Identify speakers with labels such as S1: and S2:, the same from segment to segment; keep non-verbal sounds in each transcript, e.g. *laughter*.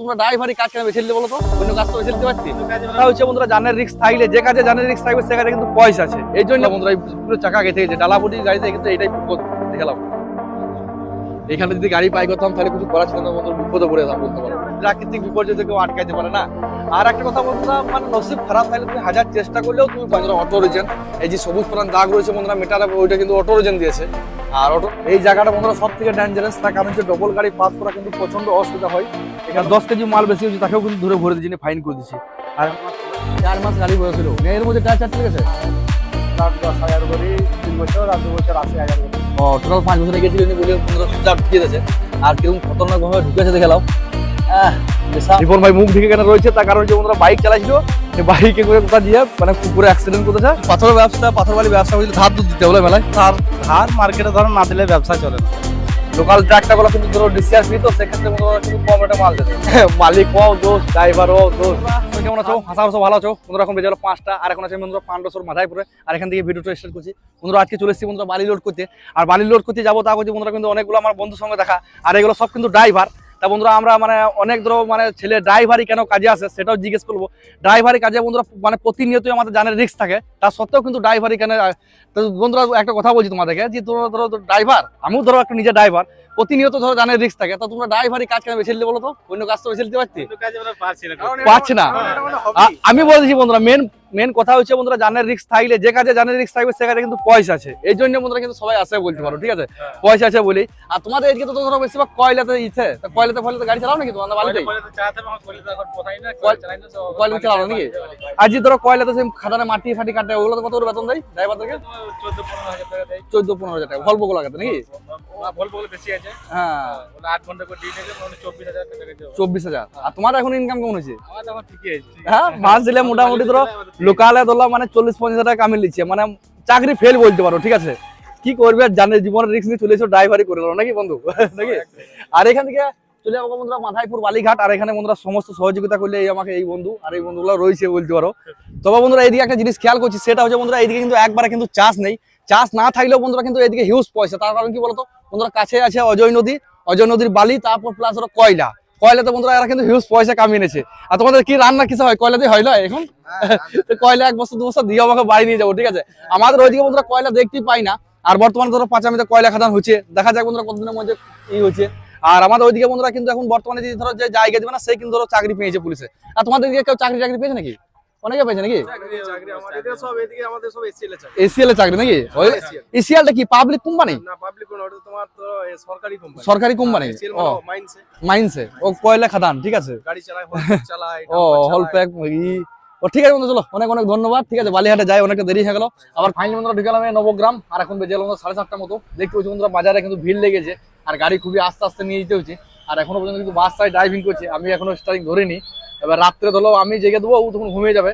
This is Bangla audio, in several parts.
S1: তোমরা কাজ কেন বেছে নিলে বলো তো? অন্য কাজ তো বেছে নিতে পারছি। তা হচ্ছে বন্ধুরা জানের রিক্স থাকলে যে কাজে জানের রিক্স থাকবে সে কাজে কিন্তু পয়সা আছে। এই জন্য বন্ধুরা পুরো চাকা গেছে। গাড়িতে কিন্তু এটাই দেখালাম এখানে যদি গাড়ি পাই করতাম তাহলে কিছু করা ছিল না বন্ধু বিপদে পড়ে যেতাম বলতে পারো। প্রাকৃতিক বিপর্যয় থেকে কেউ আটকাইতে পারে না। আর একটা কথা বন্ধুরা মানে নসিব খারাপ থাকলে তুমি হাজার চেষ্টা করলেও তুমি বন্ধুরা অটো রিজেন এই যে সবুজ প্রাণ দাগ রয়েছে বন্ধুরা মেটার ওইটা কিন্তু অটো রিজেন দিয়েছে। আর অটো এই জায়গাটা বন্ধুরা সব থেকে ডেঞ্জারাস তার কারণ হচ্ছে ডবল গাড়ি পাস করা কিন্তু প্রচণ্ড অসুবিধা হয়। এখানে দশ কেজি মাল বেশি হচ্ছে তাকেও কিন্তু ধরে ভরে দিচ্ছি ফাইন করে দিচ্ছি আর চার মাস গাড়ি বসেছিল এর মধ্যে টায়ার চারটে গেছে
S2: লাখ দশ হাজার করে তিন বছর আর দু বছর আশি হাজার করে।
S1: ও টোটাল পাঁচ বছর গেছিল উনি বলে পনেরো সুবিধা ঢুকিয়ে দিয়েছে। আর কীরকম খতরনাক ভাবে ঢুকেছে দেখে রিপন ভাই মুখ ঢেকে কেন রয়েছে? তার কারণ হচ্ছে বন্ধুরা বাইক চালাইছিল। সে বাইকে করে কোথা দিয়ে মানে পুকুরে অ্যাক্সিডেন্ট করেছে পাথরের ব্যবসা পাথর বালি ব্যবসা হয়েছিল ধার দুধ দিতে বলে মেলায়।
S2: তার ধার মার্কেটে ধরো না দিলে ব্যবসা চলে না।
S1: লোকাল ট্রাকটা গুলো কিন্তু ধরো ডিসিআর ফ্রি তো সেক্ষেত্রে কিন্তু কম রেটে মাল দেবে মালিক ও দোষ ড্রাইভার ও দোষ। তুমি কেমন আছো? হাসা হাসা ভালো আছো। বন্ধুরা এখন বেজে গেলো পাঁচটা আর এখন আছে বন্ধুরা পান্ডসর মাথায় পরে আর এখান থেকে ভিডিওটা স্টার্ট করছি। বন্ধুরা আজকে চলে এসেছি বন্ধুরা বালি লোড করতে। আর বালি লোড করতে যাব তা করছি বন্ধুরা কিন্তু অনেকগুলো আমার বন্ধুর সঙ্গে দেখা। আর এগুলো সব কিন্তু ড্রাইভার তা বন্ধুরা আমরা মানে অনেক ধরো মানে ছেলে ড্রাইভারই কেন কাজে আসে সেটাও জিজ্ঞেস করব। ড্রাইভারি কাজে বন্ধুরা মানে প্রতিনিয়তই আমাদের জানের রিস্ক থাকে। তা সত্ত্বেও কিন্তু ড্রাইভারই কেন তো বন্ধুরা একটা কথা বলছি তোমাদেরকে যে তোমরা ধরো ড্রাইভার আমিও ধরো একটা নিজে ড্রাইভার প্রতিনিয়ত ধরো জানের রিস্ক থাকে। তা তোমরা ড্রাইভারই কাজ কেন বেছে নিলে বলো তো? অন্য কাজ তো বেছে নিতে পারছি
S2: পারছি না।
S1: আমি বলছি বন্ধুরা মেন মেন কথা হচ্ছে বন্ধুরা জানের রিস্ক থাকলে যে কাজে জানের রিস্ক থাকবে সে কাজে কিন্তু পয়সা আছে। এই জন্য বন্ধুরা কিন্তু সবাই আসে বলতে পারো ঠিক আছে? পয়সা আছে বলি আর তোমাদের এদিকে তো ধরো বেশিরভাগ কয়লাতে ইচ্ছে কয়লাতে ফয়লাতে গাড়ি চালাও নাকি তোমাদের বাড়িতে কয়লাতে চালাও নাকি? আর যে ধরো কয়লাতে সেই খাদানে মাটি ফাটি কাটে ওগুলো কত করে বেতন দেয়? ড্রাইভারদেরকে? চোদ্দ পনেরো হাজার টাকা ভল্প লাগাতে নাকি? হ্যাঁ। চব্বিশ হাজার আর তোমার এখন ইনকাম কেমন হয়েছে? হ্যাঁ মাস দিলে মোটামুটি ধরো লোকালে ধরো মানে চল্লিশ পঞ্চাশ হাজার টাকা কামিয়ে নিচ্ছে। মানে চাকরি ফেল বলতে পারো ঠিক আছে? কি করবে জানে জীবনের রিস্ক নিয়ে চলে এসো ড্রাইভারি করে নাকি বন্ধু? *laughs* নাকি? আর এখান থেকে চলে যাব বন্ধুরা মাথাইপুর বালিঘাট আর এখানে বন্ধুরা সমস্ত সহযোগিতা করলে এই আমাকে এই বন্ধু আর এই বন্ধুগুলো রয়েছে বলতে পারো। তবে বন্ধুরা এইদিকে একটা জিনিস খেয়াল করছি সেটা হচ্ছে বন্ধুরা এইদিকে কিন্তু একবারে কিন্তু চাষ নেই। চাষ না থাকলেও বন্ধুরা কিন্তু এদিকে হিউজ পয়সা তার কারণ কি বলতো? বন্ধুরা কাছে আছে অজয় নদী অজয় নদীর বালি তারপর প্লাস হলো কয়লা। কয়লাতে বন্ধুরা, এরা কিন্তু হিউজ পয়সা কামিয়ে আর তোমাদের কি রান্না কিছু হয়? কয়লাতে হয় না এখন? কয়লা এক বছর, দু বছর দিয়ে আমাকে বাড়ি নিয়ে যাব, ঠিক আছে? আমাদের ওইদিকে বন্ধুরা কয়লা দেখতেই পাই না। আর বর্তমানে ধরো পাঁচামিতে কয়লা খাদান হচ্ছে দেখা যাক বন্ধুরা কতদিনের মধ্যে ই হচ্ছে আর আমাদের ওইদিকে বন্ধুরা কিন্তু এখন বর্তমানে যে ধরো যে জায়গা দেবে না, সে কিন্তু ধরো চাকরি পেয়েছে পুলিশে। আর তোমাদের কেউ চাকরি চাকরি পেয়েছে নাকি? অনেকে পেয়েছে নাকি? এসিএল এর চাকরি। নাকি? এসিএলটা কি পাবলিক কোম্পানি সরকারি কোম্পানি মাইন্সে ও। কয়লা খাদান ঠিক আছে? ও হল প্যাক ও ঠিক আছে বন্ধু চলো অনেক অনেক ধন্যবাদ ঠিক আছে বালিহাটে যাই অনেকটা দেরি হয়ে গেল। আবার ফাইনাল বন্ধুরা ঢুকালাম নবগ্রাম আর এখন বেজে গেল সাড়ে সাতটার মতো। দেখতে পাচ্ছি বন্ধুরা বাজারে কিন্তু ভিড় লেগেছে আর গাড়ি খুবই আস্তে আস্তে নিয়ে যেতে হচ্ছে আর এখনও পর্যন্ত কিন্তু বাস সাইড ড্রাইভিং করছে আমি এখনও স্টারিং ধরিনি। এবার রাত্রে ধরো আমি জেগে দেবো, ও তখন ঘুমিয়ে যাবে।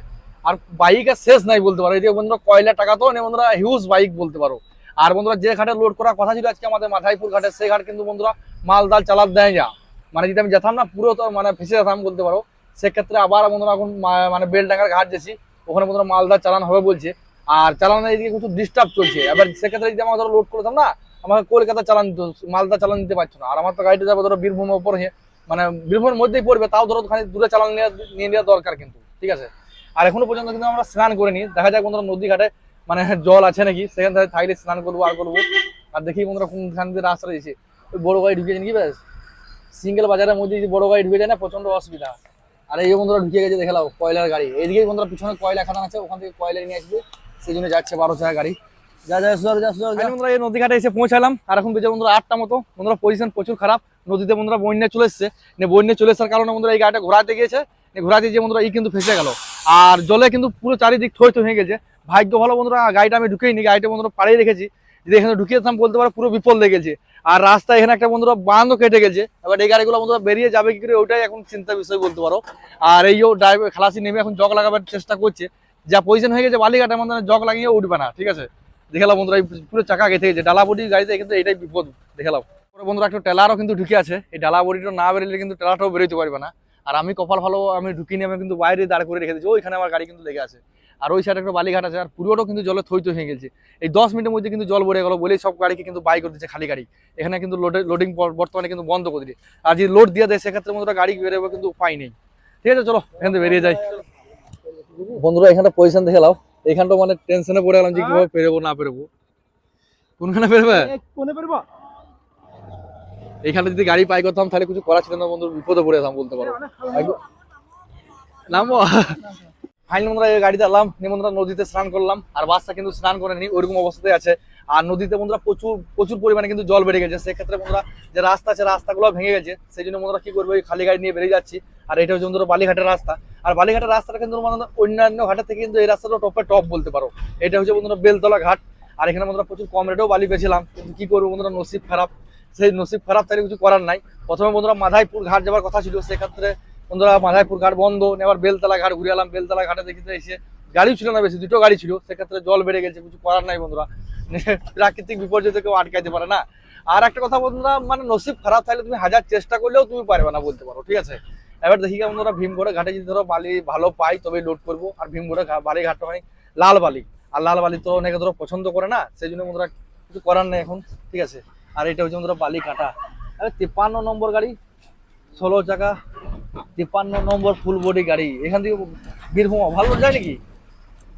S1: আর বাইকের শেষ নাই বলতে পারো। এদিকে বন্ধুরা কয়লা টাকা তো নেই বন্ধুরা হিউজ বাইক বলতে পারো। আর বন্ধুরা যে ঘাটে লোড করার কথা ছিল আজকে আমাদের মাথাইপুর ঘাটে, সেই ঘাট কিন্তু বন্ধুরা মাল দাল চালাত দেয় যা মানে যদি আমি যেতাম না, পুরো তো মানে ফেসে যেতাম বলতে পারো। সেক্ষেত্রে আবার বন্ধুরা এখন মানে বেলডাঙ্গার ঘাট যেছি ওখানে বন্ধুরা মালদা চালান হবে বলছে। আর চালানোর এদিকে কিছু ডিস্টার্ব চলছে। এবার সেক্ষেত্রে যদি আমরা ধরো লোড করতাম না, আমাকে কলকাতা চালান দিত মালদা চালান দিতে পারছ না। আর আমার তো গাড়িটা যাবে ধরো বীরভূমের উপর হয়ে মানে বীরভূমের মধ্যেই পড়বে, তাও ধরো খানিক দূরে চালান নিয়ে নেওয়া দরকার কিন্তু, ঠিক আছে? আর এখনও পর্যন্ত কিন্তু আমরা স্নান করিনি, দেখা যাক বন্ধুরা নদী ঘাটে মানে জল আছে নাকি, সেখান থেকে থাকলে স্নান করব, আর করব। আর দেখি বন্ধুরা কোনখান দিয়ে রাস্তা দিয়েছে ওই বড় গাড়ি ঢুকে নাকি ব্যাস? সিঙ্গেল বাজারের মধ্যে যদি বড় গাড়ি ঢুকে যায় না প্রচণ্ড অসুবিধা। আর এই বন্ধুরা ঢুকে গেছে, দেখে নাও, কয়লার গাড়ি। এইদিকে বন্ধুরা পিছনে কয়লা খাদান আছে, ওখান থেকে কয়লা নিয়ে আসবে, সেই জন্য যাচ্ছে বারো চাকা গাড়ি। যা যা সুন্দর যা সুন্দর বন্ধুরা, এই নদী এসে পৌঁছালাম। আর এখন আটটা মতো। বন্ধুরা, পজিশন প্রচুর খারাপ। নদীতে বন্ধুরা চলে চলে আসার কারণে এই গাড়িটা ঘোরাতে বন্ধুরা কিন্তু আর জলে কিন্তু পুরো চারিদিক থই হয়ে গেছে। ভাগ্য ভালো বন্ধুরা, গাড়িটা আমি ঢুকেই নি গাড়িটা বন্ধুরা পাড়িয়ে রেখেছি। যদি এখানে ঢুকিয়ে বলতে পারো, পুরো বিপদ লেগেছে আর রাস্তায় এখানে একটা বন্ধুরা বাঁধও কেটে গেছে। এবার এই গাড়িগুলো বন্ধুরা বেরিয়ে যাবে কি করে, ওইটাই এখন চিন্তা বিষয় বলতে পারো। আর এই ড্রাইভার খালাসি নেমে এখন জগ লাগাবার চেষ্টা করছে। যা পজিশন হয়ে গেছে বালিঘাটের মধ্যে, জগ লাগিয়ে উঠবে না, ঠিক আছে? দেখালাম বন্ধুরা পুরো চাকা গেছে গেছে ডালাবডি গাড়িতে কিন্তু এটাই বিপদ, দেখালাম। পরে বন্ধুরা একটা টেলারও কিন্তু ঢুকে আছে, এই ডালা বডিটা না বেরোলে কিন্তু টেলারটাও বেরোতে পারবে না। আর আমি কপাল ভালো, আমি ঢুকিনি আমি কিন্তু বাইরে দাঁড় করে রেখে দিয়েছি, ওইখানে আমার গাড়ি কিন্তু লেগে আছে। আর ওই সাইডে একটা বালিঘাট আছে, আর পুরোটাও কিন্তু জলে থইত হয়ে গেছে। এই দশ মিনিটের মধ্যে কিন্তু জল ভরে গেল, বলেই সব গাড়িকে কিন্তু বাই করে দিচ্ছে খালি গাড়ি। এখানে কিন্তু লোডিং বর্তমানে কিন্তু বন্ধ করে দিচ্ছে আর যদি লোড দিয়ে দেয়, সেক্ষেত্রে বন্ধুরা গাড়ি বেরোবে কিন্তু উপায় নেই। ঠিক আছে, চলো, এখান থেকে বেরিয়ে যাই। বন্ধুরা এখানটা পজিশন দেখে লাও এখানটা মানে টেনশনে পড়ে গেলাম যে কীভাবে পেরবো না পেরবো। কোনখানে পেরবে?
S2: কোনে পেরবো?
S1: এখানে যদি গাড়ি পাই করতাম তাহলে কিছু করা ছিল না বন্ধু বিপদে পড়ে যেতাম বলতে পারো। একদম- নামবো ফাইনাল বন্ধুরা এই গাড়িতে এলাম নিমন্ত্রণ নদীতে স্নান করলাম আর বাসটা কিন্তু স্নান করেনি ওরকম অবস্থাতে আছে। আর নদীতে বন্ধুরা প্রচুর প্রচুর পরিমাণে কিন্তু জল বেড়ে গেছে। সেক্ষেত্রে বন্ধুরা যে রাস্তা আছে রাস্তাগুলো ভেঙে গেছে। সেই জন্য বন্ধুরা কি করব, এই খালি গাড়ি নিয়ে বেরিয়ে যাচ্ছি। আর এটা হচ্ছে বন্ধুরা বালিঘাটের রাস্তা। আর বালিঘাটের রাস্তাটা কিন্তু মানে অন্যান্য ঘাটের থেকে কিন্তু এই রাস্তাটা টপে টপ বলতে পারো। এটা হচ্ছে বন্ধুরা বেলতলা ঘাট। আর এখানে বন্ধুরা প্রচুর কম রেটেও বালি পেয়েছিলাম। কিন্তু কি করব বন্ধুরা, নসিব খারাপ। সেই নসিব খারাপ তাহলে কিছু করার নাই। প্রথমে বন্ধুরা মাধাইপুর ঘাট যাওয়ার কথা ছিল। সেক্ষেত্রে বন্ধুরা মাধাইপুর ঘাট বন্ধ। এবার বেলতলা ঘাট ঘুরে এলাম। বেলতলা ঘাটে দেখিতে এসে গাড়িও ছিল না বেশি, দুটো গাড়ি ছিল। সেক্ষেত্রে জল বেড়ে গেছে, কিছু করার নাই বন্ধুরা। *laughs* প্রাকৃতিক বিপর্যয় কেউ আটকাইতে পারে না। আর একটা কথা বন্ধুরা মানে নসিব খারাপ থাকলে তুমি হাজার চেষ্টা করলেও তুমি পারবে না বলতে পারো, ঠিক আছে? এবার দেখি বন্ধুরা ভীমগড়ে ঘাটে যদি ধরো বালি ভালো পাই তবে লোড করব। আর ভীমগড়ে বালি ঘাটটা অনেক লাল বালি। আর লাল বালি তো অনেকে ধরো পছন্দ করে না সেই জন্য বন্ধুরা কিছু করার নেই এখন, ঠিক আছে? আর এটা হচ্ছে বন্ধুরা বালি কাটা। আরে তিপ্পান্ন নম্বর গাড়ি, ষোলো চাকা, তিপ্পান্ন নম্বর ফুল বডি গাড়ি। এখান থেকে বীরভূম ভালো যায় নাকি?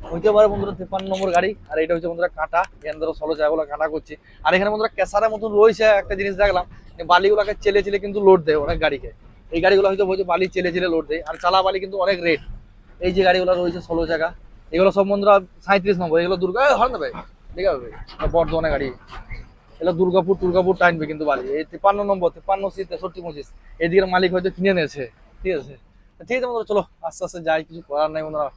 S1: হইতে পারে বন্ধুরা তিপ্পান্ন নম্বর গাড়ি, আর এটা হচ্ছে বন্ধুরা কাটা। এখানে ধরো ষোলো চাকাগুলো কাটা করছে। আর এখানে বন্ধুরা কেসারের মতন রয়েছে একটা জিনিস দেখলাম বালিগুলোকে চেলে চেলে কিন্তু লোড দেয় অনেক গাড়িকে। এই গাড়িগুলো হয়তো বলছে বালি চেলে চেলে লোড দেয়, আর চালা বালি কিন্তু অনেক রেট এই যে গাড়িগুলো রয়েছে ষোলো চাকা এগুলো সব বন্ধুরা সাঁত্রিশ নম্বর। এগুলো দুর্গা হর নেবে ঠিক আছে বর্ধমানে গাড়ি। এগুলো দুর্গাপুর দুর্গাপুর টাইনবে কিন্তু বালি। এই তিপ্পান্ন নম্বর, তিপ্পান্ন সি, তেষট্টি পঁচিশ। এদিকের মালিক হয়তো কিনে নিয়েছে। ঠিক আছে? ঠিক আছে বন্ধুরা, চলো, আস্তে আস্তে যাই, কিছু করার নাই বন্ধুরা।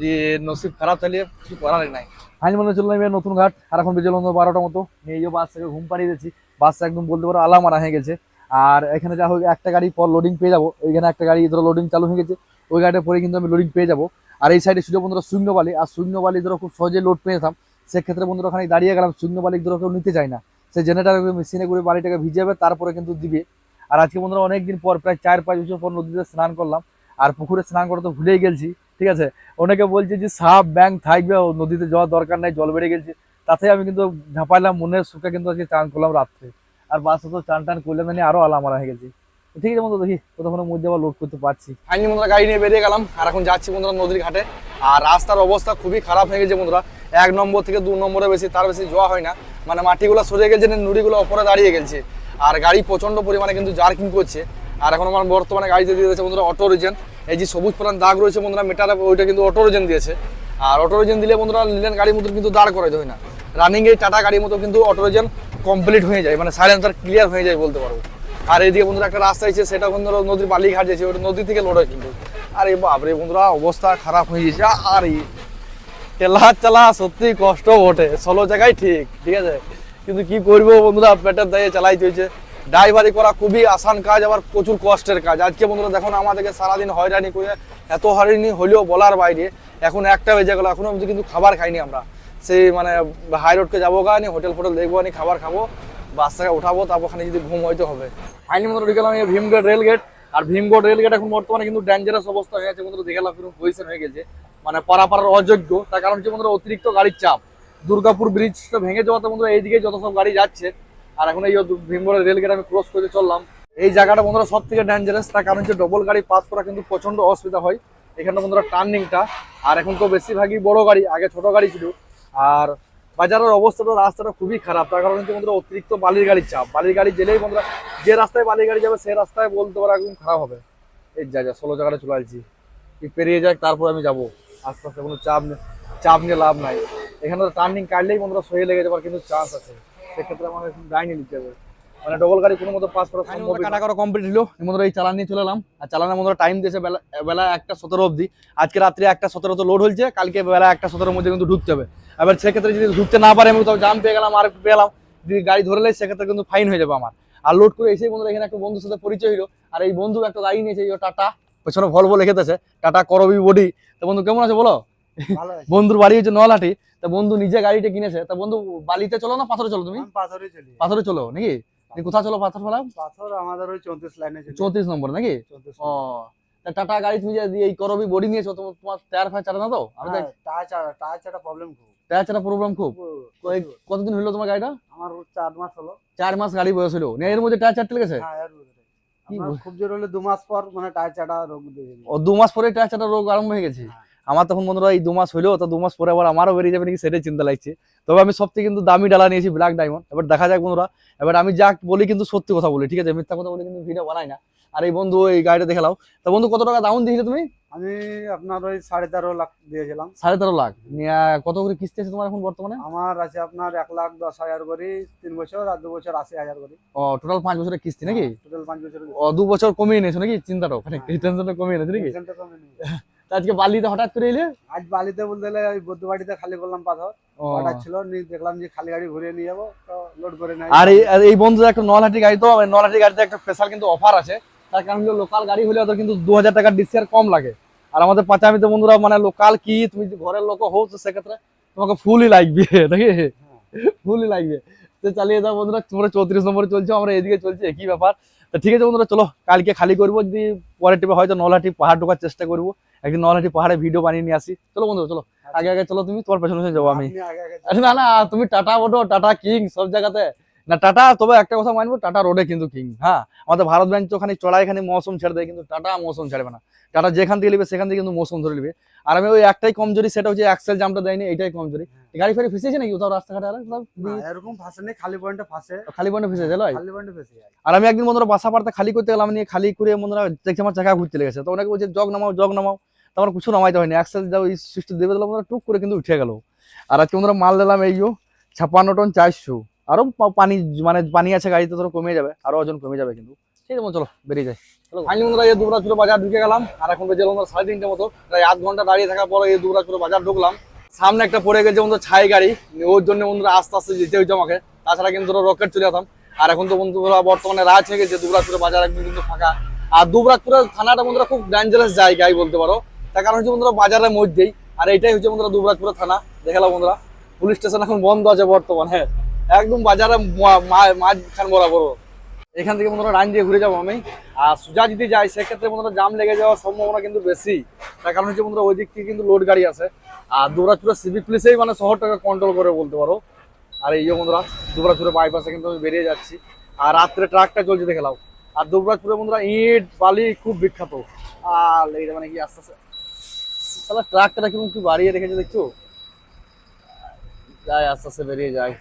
S1: যে নসিব খারাপ চালিয়ে কিছু করার নাই। আমি মনে চললাম এবার নতুন ঘাট, আর এখন বেজে বন্ধু বারোটা মতো। এই যে বাস থেকে ঘুম পাড়িয়ে দিয়েছি বাসটা একদম বলতে পারো আলা মারা হয়ে গেছে। আর এখানে যা হোক, একটা গাড়ি পর লোডিং পেয়ে যাব। ওইখানে একটা গাড়ি ধরো লোডিং চালু হয়ে গেছে, ওই গাড়িটা পরে কিন্তু আমি লোডিং পেয়ে যাব। আর এই সাইডে ছিল বন্ধুরা শূন্য বালি আর শূন্য বালি ধরো খুব সহজে লোড পেয়ে যেতাম। সেক্ষেত্রে বন্ধুরা ওখানে দাঁড়িয়ে গেলাম শূন্য বালি ধরো কেউ নিতে চায় না। সে জেনারেটার মেশিনে করে বালিটাকে ভিজাবে, তারপরে কিন্তু দিবে। আর আজকে বন্ধুরা অনেকদিন পর, প্রায় চার পাঁচ বছর পর নদীতে স্নান করলাম। আর পুকুরে স্নান করে তো ভুলেই গেছি ঠিক আছে? অনেকে বলছে যে সাপ ব্যাং থাকবে নদীতে যাওয়ার দরকার নাই, জল বেড়ে গেছে। তাতে আমি কিন্তু ঝাঁপাইলাম, মনের সুখে কিন্তু আজকে চান করলাম রাত্রে। আর বাসে তো চান টান করলে মানে আরও আলামারা হয়ে গেছে। ঠিক আছে বন্ধু, দেখি কতক্ষণের মধ্যে আবার লোড করতে পারছি। ফাইনালি বন্ধুরা, গাড়ি নিয়ে বেরিয়ে গেলাম। আর এখন যাচ্ছি বন্ধুরা নদীর ঘাটে। আর রাস্তার অবস্থা খুবই খারাপ হয়ে গেছে বন্ধুরা। এক নম্বর থেকে দু নম্বরে বেশি, তার বেশি যাওয়া হয় না। মানে মাটিগুলো সরে গেছে নুড়িগুলো ওপরে দাঁড়িয়ে গেছে। আর গাড়ি প্রচণ্ড পরিমাণে কিন্তু জার্কিং করছে। আর এখন আমার বর্তমানে গাড়িতে দিয়ে দিয়েছে বন্ধুরা অটো রিজেন এই যে সবুজ পরান দাগ রয়েছে বন্ধুরা, মেটার ওইটা কিন্তু অটো রিজেন দিয়েছে। আর অটো রিজেন দিলে বন্ধুরা নিলেন গাড়ির মতো কিন্তু দাঁড় করাইতে হয় না। রানিং এই টাটা গাড়ির মতো কিন্তু অটো রিজেন কমপ্লিট হয়ে যায় মানে সাইলেন্সার ক্লিয়ার হয়ে যায় বলতে পারব আর এইদিকে বন্ধুরা একটা রাস্তা আছে, সেটা বন্ধুরা নদীর বালি ঘাট যাচ্ছে, ওটা নদী থেকে লোড হয় কিন্তু। আর বাপরে বন্ধুরা, অবস্থা খারাপ হয়ে গেছে আর ঠেলা চালা সত্যি কষ্ট বটে ষোলো জায়গায় ঠিক ঠিক আছে। কিন্তু কি করব বন্ধুরা, পেটের দায়ে চালাইতে হয়েছে ড্রাইভারি করা খুবই আসান কাজ, আবার প্রচুর কষ্টের কাজ। আজকে বন্ধুরা দেখুন আমাদেরকে সারাদিন হয়রানি করে এত হয়রানি হলেও বলার বাইরে এখন একটা বেজে গেলো, এখনও অবধি কিন্তু খাবার খাইনি আমরা। সেই মানে হাই রোডকে যাব গানি হোটেল ফোটেল দেখব নি, খাবার খাব বাস থেকে উঠাবো, তারপর ওখানে যদি ঘুম হইতে হবে। ফাইনালি বন্ধুরা ঢুকে গেলাম ভীমগড় রেল গেট আর ভীমগড় রেল গেট এখন বর্তমানে কিন্তু ডেঞ্জারাস অবস্থা হয়ে গেছে বন্ধুরা, দেখে গেলাম পজিশন হয়ে গেছে। মানে পারাপাড়ার অযোগ্য, তার কারণ হচ্ছে বন্ধুরা অতিরিক্ত গাড়ির চাপ। দুর্গাপুর ব্রিজটা ভেঙে যাওয়াতে বন্ধুরা এইদিকে যত সব গাড়ি যাচ্ছে। আর এখন এই ভীমগড়ের রেল গেট আমি ক্রস করে চললাম। এই জায়গাটা বন্ধুরা সব থেকে ডেঞ্জারাস তার কারণ হচ্ছে ডবল গাড়ি পাস করা কিন্তু প্রচণ্ড অসুবিধা হয়। এখানে বন্ধুরা টার্নিংটা আর এখন তো বেশিরভাগই বড় গাড়ি, আগে ছোট গাড়ি ছিল। আর বাজারের অবস্থাটা, রাস্তাটা খুবই খারাপ, তার কারণ হচ্ছে বন্ধুরা অতিরিক্ত বালির গাড়ির চাপ। বালির গাড়ি গেলেই বন্ধুরা যে রাস্তায় বালির গাড়ি যাবে সেই রাস্তায় বলতে পারো একদম খারাপ হবে। এই যা যা, ষোলো জায়গাটা চলে আসছি। পেরিয়ে যাক, তারপর আমি যাব। আস্তে আস্তে কোনো চাপ চাপ নিয়ে লাভ নাই। এখানে টার্নিং কাটলেই বন্ধুরা সয়ে লেগে যাবার কিন্তু চান্স আছে। সেক্ষেত্রে আমাকে ডাইনি নিতে হবে। মানে ডবল গাড়ি কোনো মতো পাস করা সম্ভব কাটা করা কমপ্লিট হলো এই চালান নিয়ে চলে এলাম। আর চালানের টাইম দিয়েছে বেলা বেলা একটা সতেরো অবধি। আজকে রাত্রে একটা সতেরো তো লোড হয়েছে কালকে বেলা একটা সতেরোর মধ্যে কিন্তু ঢুকতে হবে। এবার সেক্ষেত্রে যদি ঢুকতে না পারে আমি কোথাও জাম পেয়ে গেলাম আর পেলাম যদি গাড়ি ধরলে সেক্ষেত্রে কিন্তু ফাইন হয়ে যাবে আমার। আর লোড করে এসেই বন্ধুরা এখানে একটা বন্ধুর সাথে পরিচয় হলো আর এই বন্ধু একটা গাড়ি নিয়েছে টাটা পেছনে ভলভো লিখেতেছে টাটা করবি বডি। তো বন্ধু কেমন আছে বলো? বন্ধুর বাড়ি হচ্ছে নলাটি তা বন্ধু নিজে গাড়িটা কিনেছে তা বন্ধু বালিতে চলো না পাথরে চলো তুমি?
S2: পাথরে চলি।
S1: পাথরে চলো নাকি? কোথায় চলো পাথর ফেলা
S2: পাথর আমাদের ওই চৌত্রিশ লাইনে
S1: চৌত্রিশ নম্বর নাকি? ও টাটা গাড়ি তুমি এই করবি বডি নিয়েছো তোমার টায়ার ফায়ার চাটা না তো আমি
S2: হ্যাঁ, টায়ার চাটা টায়ার প্রবলেম খুব।
S1: টায়ার চাটা প্রবলেম খুব? কতদিন হলো তোমার গাড়িটা?
S2: আমার চার মাস হলো।
S1: চার মাস গাড়ি বয়স হলো। নিয়ে এর মধ্যে টায়ার চারটে লেগেছে?
S2: হ্যাঁ খুব জোর হলে দু মাস পর মানে টায়ার চাটা রোগ দিয়ে
S1: ও দু মাস পরে টায়ার চাটা রোগ আরম্ভ হয়ে গেছে?
S2: হ্যাঁ।
S1: আমার তখন বন্ধুরা এই দু মাস হলো তো দু মাস পরে আবার আমারও বেরিয়ে যাবে নাকি সেটাই চিন্তা লাগছে। তবে আমি সবথেকে কিন্তু দামি ডালা নিয়েছি ব্ল্যাক ডায়মন্ড এবার দেখা যাক বন্ধুরা এবার আমি যা বলি কিন্তু সত্যি কথা বলি ঠিক আছে? মিথ্যা কথা বলে কিন্তু ভিডিও বানাই না। আর এই বন্ধু এই গাড়িটা দেখালাও তা বন্ধু কত টাকা ডাউন দিয়েছিলে তুমি?
S2: আমি আপনার ওই সাড়ে তেরো লাখ দিয়েছিলাম।
S1: সাড়ে তেরো লাখ। নিয়ে কত করে কিস্তি আছে তোমার এখন বর্তমানে?
S2: আমার আছে আপনার এক লাখ দশ হাজার করে তিন বছর আর দু বছর আশি হাজার করে।
S1: ও টোটাল পাঁচ বছরের কিস্তি নাকি?
S2: টোটাল পাঁচ বছর
S1: ও দু বছর কমিয়ে নিয়েছো নাকি? চিন্তাটা মানে টেনশনটা কমিয়ে নিয়েছো নাকি? আজকে বালিতে হঠাৎ করে এলে?
S2: আজ বালিতে বলতে গেলে ওই বৌদ্ধ বাড়িতে খালি করলাম পাথর।
S1: ও।
S2: ছিল নিয়ে দেখলাম যে খালি গাড়ি ঘুরিয়ে নিয়ে যাব তো লোড করে নেয়।
S1: আর এই আর এই বন্ধু একটা নলহাটি গাড়ি তো নলহাটি গাড়িতে একটা স্পেশাল কিন্তু অফার আছে। তার কারণ হলো লোকাল গাড়ি হলে ওদের কিন্তু দু হাজার টাকার ডিসকার কম লাগে। আর আমাদের পাঁচামিতে বন্ধুরা মানে লোকাল কি তুমি ঘরের লোক তো সেক্ষেত্রে তোমাকে ফুলই লাগবে নাকি? ফুলই লাগবে। তো চালিয়ে দাও বন্ধুরা তোমরা চৌত্রিশ নম্বরে চলছে আমরা এদিকে চলছে একই ব্যাপার। তো ঠিক আছে বন্ধুরা চলো কালকে খালি করব যদি পরের টিপে হয়তো নলহাটি পাহাড় ঢোকার চেষ্টা করব। একদিন নলহাটি পাহাড়ে ভিডিও বানিয়ে নিয়ে আসি। চলো বন্ধু চলো। আগে আগে চলো তুমি তোমার পেছনে যাব আমি। না না তুমি টাটা ওঠো টাটা কিং সব জায়গাতে। না টাটা তবে একটা কথা মানবো টাটা রোডে কিন্তু কিং হ্যাঁ? আমাদের ভারত ব্যাংক ওখানে চড়াই এখানে মৌসুম ছেড়ে দেয় কিন্তু টাটা মৌসুম ছাড়বে না। টাটা যেখান থেকে নেবে সেখান থেকে কিন্তু মৌসুম ধরে নেবে। আর আমি ওই একটাই কমজোরি সেটা হচ্ছে এক্সেল জামটা দেয়নি এটাই কমজোরি। গাড়ি ফাড়ি ফেসেছে নাকি কোথাও রাস্তাঘাটে আর?
S2: এরকম ফাঁসে নেই খালি পয়েন্টে ফাঁসে।
S1: খালি পয়েন্টে ফেসেছে লয়
S2: খালি পয়েন্টে ফেসে যায়
S1: আর আমি একদিন বন্ধুরা বাসা পাড়তে খালি করতে গেলাম নিয়ে খালি করে বন্ধুরা দেখছি আমার চাকা ঘুরতে লেগেছে। তো ওনাকে বলছে জগ নামাও জগ নামাও। তারপর কিছু নামাইতে হয়নি। এক্সেল যাও এই সিস্টেম দেবে দিলাম টুক করে কিন্তু উঠে গেল। আর আজকে বন্ধুরা মাল দিলাম এই ছাপ্পান্ন টন চারশো। আরও পা- পানি মানে পানি আছে গাড়িতে ধরো কমে যাবে আরও ওজন কমে যাবে কিন্তু। ঠিক আছে চলো বেরিয়ে যাই। চলো। ফাইনালি বন্ধুরা এই দুবরা চুরে বাজার ঢুকে গেলাম আর এখন বেজে বন্ধুরা সাড়ে তিনটে মতো। প্রায় আধ ঘণ্টা দাঁড়িয়ে থাকার পরে এই দুবরা চুরে বাজার ঢুকলাম। সামনে একটা পড়ে গেছে বন্ধু ছাই গাড়ি। ওর জন্য বন্ধুরা আস্তে আস্তে যেতে আমাকে। তাছাড়া কিন্তু রকেট চলে যেতাম। আর এখন তো বন্ধুরা বর্তমানে রাজ হয়ে গেছে বাজার একদম কিন্তু ফাঁকা। আর দুবরাজপুরের থানাটা বন্ধুরা খুব ডেঞ্জারাস জায়গায় বলতে পারো। তার কারণ হচ্ছে বন্ধুরা, বাজারের মধ্যেই। আর এটাই হচ্ছে বন্ধুরা দুবরাজপুরের থানা। দেখালাম বন্ধুরা, পুলিশ স্টেশন এখন বন্ধ আছে বর্তমানে একদম বাজারে মাঝখান বরাবর। এখান থেকে বন্ধুরা লাইন দিয়ে ঘুরে যাব আমি। আর সোজা যদি যাই, সেক্ষেত্রে বন্ধুরা জাম লেগে যাওয়ার সম্ভাবনা কিন্তু বেশি। তার কারণ হচ্ছে বন্ধুরা ওই দিক থেকে কিন্তু লোড গাড়ি আছে। আর দুবরাজপুরের সিভিক পুলিশেই মানে শহরটাকে কন্ট্রোল করে বলতে পারো। আর এই যে বন্ধুরা দুবরাজপুরে বাইপাসে কিন্তু আমি বেরিয়ে যাচ্ছি। আর রাত্রে ট্রাকটা চলছে দেখে আর দুবরাজপুরে বন্ধুরা, ইট বালি খুব বিখ্যাত। আর এইটা মানে কি আস্তে আস্তে তাহলে ট্রাকটা কেমন কি বাড়িয়ে রেখেছে দেখছ? যাই আস্তে আস্তে বেরিয়ে যায়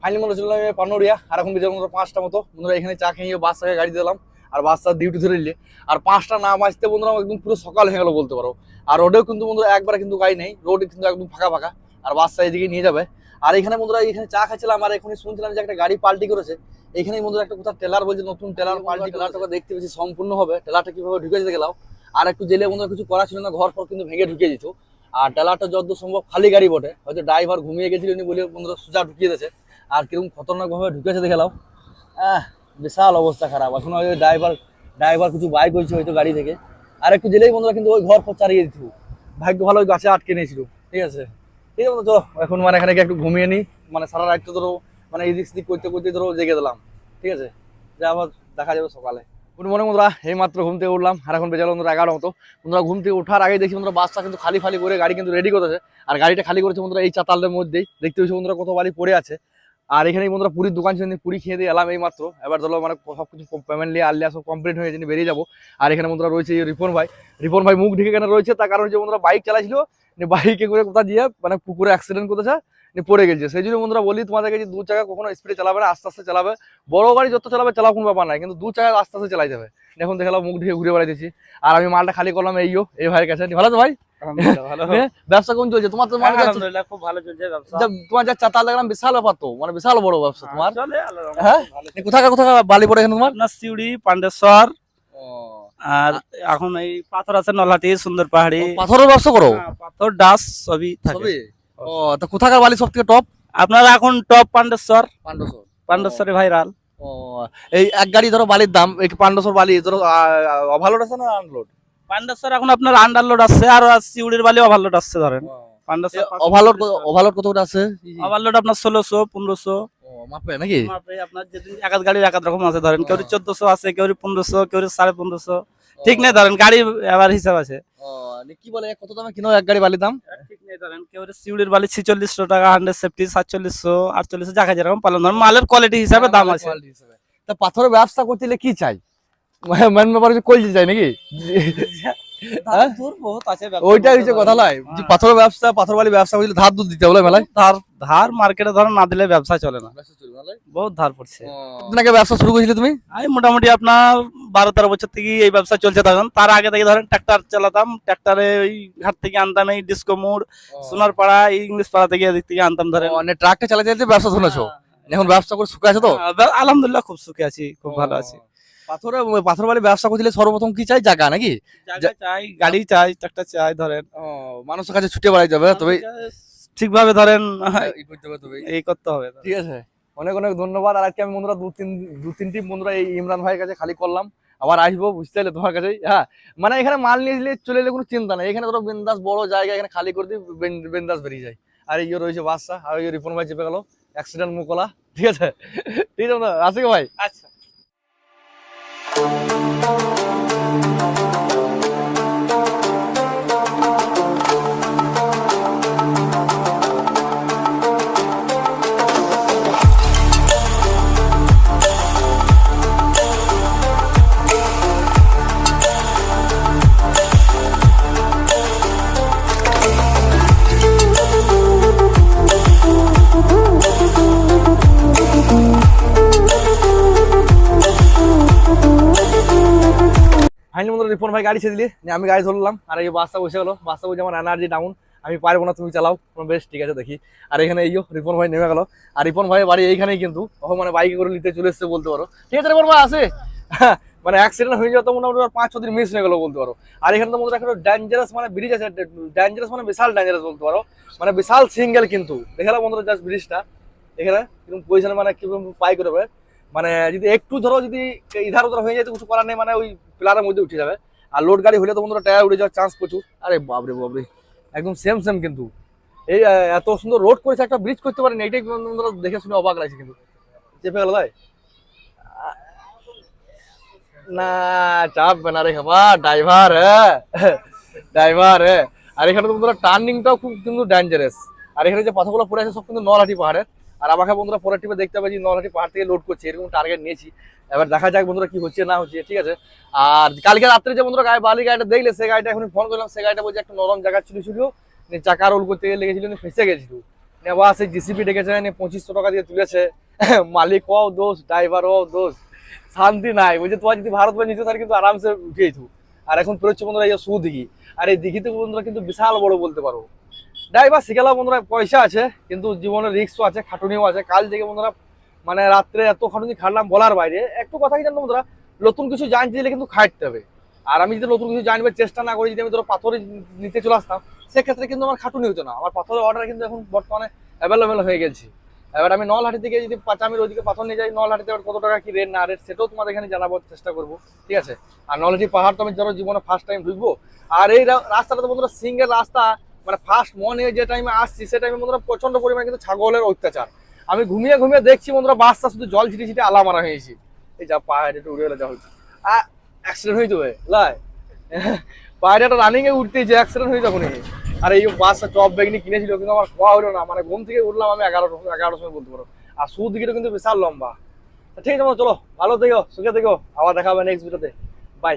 S1: ফাইনালি মনে চললাম আমি পানোরিয়া আর এখন বিজয় বন্ধুরা পাঁচটা মতো। বন্ধুরা এখানে চা খেয়ে বাস থেকে গাড়ি দিলাম আর বাসটা ডিউটি ধরে নিলে। আর পাঁচটা না বাজতে বন্ধুরা একদম পুরো সকাল হয়ে গেল বলতে পারো। আর রোডেও কিন্তু বন্ধুরা একবার কিন্তু গাড়ি নেই রোড কিন্তু একদম ফাঁকা ফাঁকা। আর বাসটা এদিকে নিয়ে যাবে। আর এখানে বন্ধুরা এখানে চা খাচ্ছিলাম আর এখানে শুনছিলাম যে একটা গাড়ি পাল্টি করেছে। এখানে বন্ধুরা একটা কোথাও টেলার বলছে নতুন টেলার পাল্টি টেলারটাকে দেখতে পেয়েছি সম্পূর্ণ হবে। টেলারটা কীভাবে ঢুকে যেতে গেলাম আর একটু জেলে বন্ধুরা কিছু করা ছিল না, ঘর ফর কিন্তু ভেঙে ঢুকিয়ে দিত। আর টেলারটা যত সম্ভব খালি গাড়ি বটে, হয়তো ড্রাইভার ঘুমিয়ে গেছিল উনি বলে বন্ধুরা সোজা ঢুকিয়ে দিয়েছে। আর কীরকম খতরনাক ভাবে ঢুকেছে দেখে নাও আহ, বিশাল অবস্থা খারাপ। এখন ওই ড্রাইভার ড্রাইভার কিছু বাইক হয়েছে হয়তো গাড়ি থেকে। আর একটু জেলেই বন্ধুরা কিন্তু ওই ঘর ফর চালিয়ে দিত। ভাগ্য ভালো ওই গাছে আটকে নিয়েছিল। ঠিক আছে? ঠিক আছে চলো, এখন মানে এখানে একটু ঘুমিয়ে নিই। মানে সারা রাত তো ধরো মানে এদিক সেদিক করতে করতে ধরো জেগে দিলাম। ঠিক আছে? যা আবার দেখা যাবে সকালে। গুড মর্নিং বন্ধুরা। এই মাত্র ঘুম থেকে উঠলাম। আর এখন বেজাল বন্ধুরা এগারো মতো। বন্ধুরা, ঘুম থেকে ওঠার আগে দেখি বন্ধুরা বাসটা কিন্তু খালি খালি করে গাড়ি কিন্তু রেডি করেছে আর গাড়িটা খালি করেছে বন্ধুরা এই চাতালের মধ্যেই। দেখতে হচ্ছে বন্ধুরা কত বাড়ি পড়ে আছে। আর এখানে বন্ধুরা পুরীর দোকান ছিল পুরি খেয়ে দিয়ে এলাম এই মাত্র। এবার ধরো মানে সব কিছু পেমেন্ট নিয়ে আলিয়া সব কমপ্লিট হয়ে গেছে বেরিয়ে যাব। আর এখানে বন্ধুরা রয়েছে রিপন ভাই। রিপন ভাই মুখ ঢেকে কেন রয়েছে? তার কারণ হচ্ছে বন্ধুরা বাইক চালাইছিল। বাইকে করে কোথাও দিয়ে মানে পুকুরে অ্যাক্সিডেন্ট করেছে। পড়ে গেছে। সেই জন্য বন্ধুরা বলি তোমাদেরকে যে দু চাকা কখনো স্পিডে চালাবে না আস্তে আস্তে চালাবে। বড় গাড়ি যত চালাবে চালাও কোনো ব্যাপার নাই। কিন্তু দু চাকা আস্তে আস্তে চালাই যাবে। এখন দেখালাম মুখ ঢেকে ঘুরে বেড়াইতেছি। আর আমি মালটা খালি করলাম এইও এই ভাইয়ের কাছে। ভালো তো ভাই? হ্যাঁ, ব্যবসা কোন চলছে? তোমার তো মানে
S2: খুব ভালো চলছে
S1: যা- তোমার যা চাতা লাগলাম বিশাল ব্যাপার তো। মানে বিশাল বড় ব্যবসা তোমার।
S2: চলে
S1: হ্যাঁ?
S2: চলছে।
S1: কোথাকার কোথাকার বালি পড়ে এখানে তোমার?
S3: আপনার সিউড়ি পান্ডেশ্বর আর এখন এই পাথর আছে নলহাটি সুন্দর পাহাড়ি।
S1: পাথরের ব্যবসা করো?
S3: হ্যাঁ, পাথর ডাস সবই থাকে।
S1: সবই? ও তা কোথাকার বালি সব থেকে টপ
S3: আপনার এখন টপ ভাইরাল
S1: ও। এই এক গাড়ি ধরো বালির দাম এই পাণ্ডসর বালি ধরো ওভারলোড আছে না আনলোড
S3: পান্ডেশ্বর এখন আপনার আন্ডারলোড আছে আর সিউড়ির বালি ওভারলোড আছে ধরেন। পান্ডেশ্বর
S1: ওভারলোড ওভারলোড কত আছে?
S3: ওভারলোড আপনার ষোলোশো পনেরোশো।
S1: মাপে নাকি?
S3: মাপে আপনার যেদিন এক গাড়ির এক রকম আছে ধরেন কেউ চোদ্দশো আছে কেউ পনেরোশো কেউ সাড়ে পনেরোশো। ঠিক নেই ধরেন গাড়ি এবার হিসাব আছে।
S1: কি বলে কত দামে কিনো এক গাড়ি বালির দাম?
S3: ঠিক নেই ধরেন কেউ সিউড়ির বালি ছিচল্লিশশো টাকা হান্ড্রেড সেফটি সাতচল্লিশশো আটচল্লিশশো দেখা যেরকম পালন ধরেন মালের কোয়ালিটি হিসাবে দাম আছে।
S1: তা পাথরের ব্যবসা করতে কি চাই? মেন ব্যাপার হচ্ছে কলজি চাই নাকি? *laughs* হ্যাঁ?
S3: দূর বহুত আছে ব্যবসা
S1: ওইটাই
S3: করতে
S1: হচ্ছে কথা নয় যে পাথরের ব্যবসা পাথর বালি ব্যবসা করলে ধার দুধ দিতে বলে মেলায়?
S3: ধার ধার মার্কেটে ধরেন না দিলে ব্যবসা চলে না। বহুত ধার পড়ছে।
S1: আপনাকে ব্যবসা শুরু করেছিলে তুমি?
S3: আমি মোটামুটি আপনার বারো তেরো বছর থেকে এই ব্যবসা চলছে তখন। তার আগে থেকে ধরেন ট্রাক্টর চালাতাম। ট্রাক্টরে ওই ঘাট থেকে আনতাম এই ডিসকো মোড় সোনার পাড়া এই ইংলিশ পাড়া থেকে এদিক থেকে আনতাম ধরেন।
S1: মানে ট্রাকটা চালাতে চালাতে ব্যবসা শুনেছো? এখন ব্যবসা করে সুখে আছে তো?
S3: আলহামদুলিল্লাহ খুব সুখে আছি খুব ভালো আছি।
S1: পাথরে পাথর বালি ব্যবসা করতে সর্বপ্রথম কি চাই? জায়গা নাকি?
S3: চাই গাড়ি চাই ট্রাক্টর চাই ধরেন।
S1: মানুষের কাছে ছুটে বেড়াই যাবে তবে
S3: ঠিকভাবে ধরেন
S1: হবে তবে।
S3: এই করতে হবে।
S1: ঠিক আছে। অনেক অনেক ধন্যবাদ। আর আজকে আমি বন্ধুরা দু তিন দু তিনটি বন্ধুরা এই ইমরান ভাইয়ের কাছে খালি করলাম। আবার আসব বুঝতে পারলে তোমার কাছেই। হ্যাঁ মানে এখানে মাল নিয়ে এলে চলে এলে কোনো চিন্তা নেই। এখানে ধরো বিন্দাস বড় জায়গা এখানে খালি করে বিন- বিন্দাস বেরিয়ে যায়। আর ইয়ে রয়েছে বাসা আর ওই যে রিপন ভাই চেপে গেল। অ্যাক্সিডেন্ট মুকলা ঠিক আছে? ঠিক আছে আসি ভাই।
S3: আচ্ছা। Thank you.
S1: ফাইনালি বন্ধুরা, রিপন ভাই গাড়ি ছেড়ে দিলি। আমি গাড়ি ধরলাম, আর এই বাসটা বসে গেলো, বাসটা বসে আমার এনার্জি ডাউন আমি পারব না, তুমি চালাও। বেশ, ঠিক আছে, দেখি। আর এখানে এই রিপন ভাই নেমে গেল। আর রিপন ভাই বাড়ি এইখানেই কিন্তু। ও মানে বাইকে করে নিতে চলে এসছে বলতে পারো। ঠিক আছে, রিপন ভাই, আছে? *laughs* মানে অ্যাক্সিডেন্ট হয়ে যাওয়া তো মোটামুটি পাঁচ ছ দিন মিস হয়ে গেলো বলতে পারো। আর এখানে তো মধ্যে একটা ডেঞ্জারাস মানে ব্রিজ আছে ডেঞ্জারাস মানে বিশাল ডেঞ্জারাস বলতে পারো। মানে বিশাল সিঙ্গেল কিন্তু। দেখালাম বন্ধুরা জাস্ট ব্রিজটা এখানে কীরকম পজিশন মানে কীরকম পাই করবে মানে যদি একটু ধরো যদি ইধার উধার হয়ে যায় তো কিছু করার নেই। মানে ওই প্লারের মধ্যে উঠে যাবে। আর লোড গাড়ি হলে তো বন্ধুরা টায়ার উঠে যাওয়ার চান্স প্রচুর। আরে বাবরে বাবরে একদম সেম সেম কিন্তু। এই এত সুন্দর রোড করেছে একটা ব্রিজ করতে পারেন এইটাই বন্ধুরা দেখে শুনে অবাক লাগছে কিন্তু। চেপে গেল ভাই? না চাপ না রে খাবা ড্রাইভার ড্রাইভার আর এখানে তো বন্ধুরা টার্নিংটাও খুব কিন্তু ডেঞ্জারাস আর এখানে যে পাথরগুলো পড়ে আছে সব কিন্তু নলহাটি পাহাড়ের। আর আমাকে বন্ধুরা পরের টিপে দেখতে পাচ্ছি নলহাটি পাহাড় থেকে লোড করছে, এরকম টার্গেট নিয়েছি। এবার দেখা যাক বন্ধুরা কি হচ্ছে, না হচ্ছে, ঠিক আছে? আর কালকে রাত্রে যে বন্ধুরা গায়ে বালি গাড়িটা দেখলে সে গাড়িটা এখন ফোন করলাম, সে গাড়িটা বলছে একটা নরম জায়গা ছিল ছিল চাকা রোল করতে গিয়ে লেগেছিল ফেসে গেছিল। আবার সেই জিসিপি ডেকেছে পঁচিশশো টাকা দিয়ে তুলেছে। *laughs* মালিক, ও দোষ ড্রাইভার ও দোষ, শান্তি নাই। বলছে, তোমার যদি ভারত নিতে তাহলে কিন্তু আরামসে উঠে আর এখন পেরোচ্ছে বন্ধুরা এই সুদিঘি। আর এই দিঘিতে বন্ধুরা কিন্তু বিশাল বড় বলতে পারো। ড্রাইভার শিখালা বন্ধুরা, পয়সা আছে, কিন্তু জীবনের রিস্কও আছে, খাটুনিও আছে। কাল থেকে বন্ধুরা মানে রাত্রে এত খাটুনি খাটলাম বলার বাইরে, একটু কথা কি জানো বন্ধুরা, নতুন কিছু জানতে দিলে কিন্তু খাটতে হবে। আর আমি যদি নতুন কিছু জানবার চেষ্টা না করি, যদি আমি ধরো পাথরে নিতে চলে আসতাম, সেক্ষেত্রে কিন্তু আমার খাটুনি হতো না। আমার পাথরের অর্ডার কিন্তু এখন বর্তমানে অ্যাভেলেবেল হয়ে গেছে। এবার আমি নলহাটি থেকে যদি পাঁচামির ওইদিকে পাথর নিয়ে যাই, নলহাটিতে এবার কত টাকা কি রেট না রেট সেটাও তোমাদের এখানে জানাবার চেষ্টা করব, ঠিক আছে? আর নলহাটি পাহাড় তো আমি ধরো জীবনে ফার্স্ট টাইম ঢুকবো। আর এই রাস্তাটা তো বন্ধুরা সিঙ্গেল রাস্তা মানে ফার্স্ট মর্নিং যে টাইমে আসছি, সে টাইমে বন্ধুরা প্রচণ্ড পরিমাণে কিন্তু ছাগলের অত্যাচার। আমি ঘুমিয়ে ঘুমিয়ে দেখছি বন্ধুরা বাসটা শুধু জল ছিটে ছিটে আলা মারা হয়েছে। এই যা পাহাড়ে একটু উড়ে গেলে, যা হয়েছে অ্যাক্সিডেন্ট হয়ে যাবে লাই। পাহাড়ে একটা রানিং এ উঠতেছে অ্যাক্সিডেন্ট হয়ে যখন আর এই বাসটা চপ বেগনি কিনেছিল, কিন্তু আমার খাওয়া হলো না। মানে ঘুম থেকে উঠলাম আমি এগারোটা এগারোটার সময় বলতে পারো। আর সুদ দিকে কিন্তু বিশাল লম্বা। ঠিক আছে চলো। ভালো থেকো, সুখে থেকো। আবার দেখা হবে নেক্সট ভিডিওতে বাই